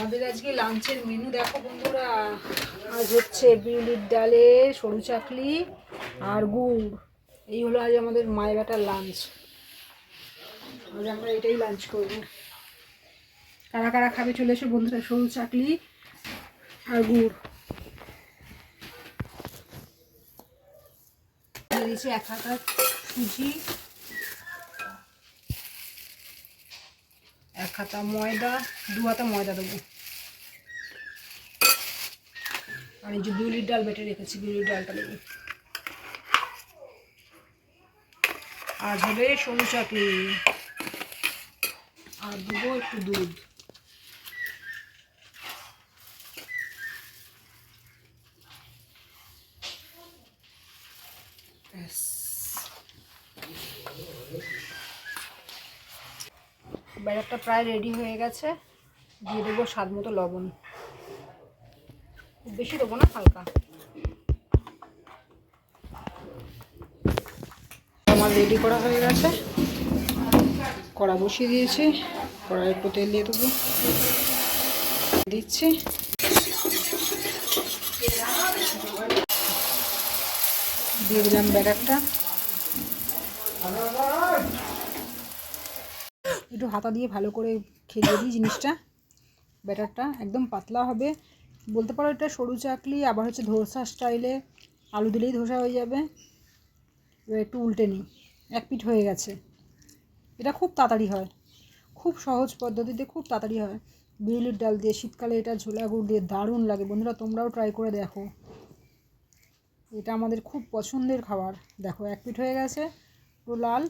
আমাদের আজকে লাঞ্চের মেনু দেখো বন্ধুরা। আজ হচ্ছে বিউলির ডালে সরু চাকলি আর গুড়। এই হলো আজ আমাদের মায়ের বেটার লাঞ্চ। আজ আমরা এটাই লাঞ্চ করব। কারা কারা খাবে চলে এসো বন্ধুরা, সরু চাকলি আর গুড়। দিয়েছি এক হাতা সুজি হাতা ময়দা, দু হাতা ময়দা দেবো। আর এই যে বিউলির ডাল বেটে রেখেছি, বিউলির ডালটা দেবো। আজ হবে সরু চাকরি আর দেবো একটু দুধ। ব্যাটারটা প্রায় রেডি হয়ে গেছে। দিয়ে দেবো স্বাদ মতো লবণ। খুব বেশি দেবো না, হালকা। আমার রেডি করা হয়ে গেছে। কড়া বসিয়ে দিয়েছি। কড়াই একটু তেল দিয়ে দেবো। দিচ্ছি। দিয়ে দিলাম ব্যাটারটা। একটু হাতা দিয়ে ভালো করে খেলিয়ে দিই জিনিসটা। ব্যাটারটা একদম পাতলা হবে। বলতে পারো এটা সরু চাকলি, আবার হচ্ছে ধোসা স্টাইলে আলু দিলেই ধোসা হয়ে যাবে। এবার একটু উল্টে নিই। এক পিঠ হয়ে গেছে। এটা খুব তাড়াতাড়ি হয়। খুব সহজ পদ্ধতিতে খুব তাড়াতাড়ি হয়। বিউলির ডাল দিয়ে শীতকালে এটা ঝোলা গুড় দিয়ে দারুণ লাগে। বন্ধুরা, তোমরাও ট্রাই করে দেখো। এটা আমাদের খুব পছন্দের খাবার। দেখো, এক পিঠ হয়ে গেছে। পুরো লাল।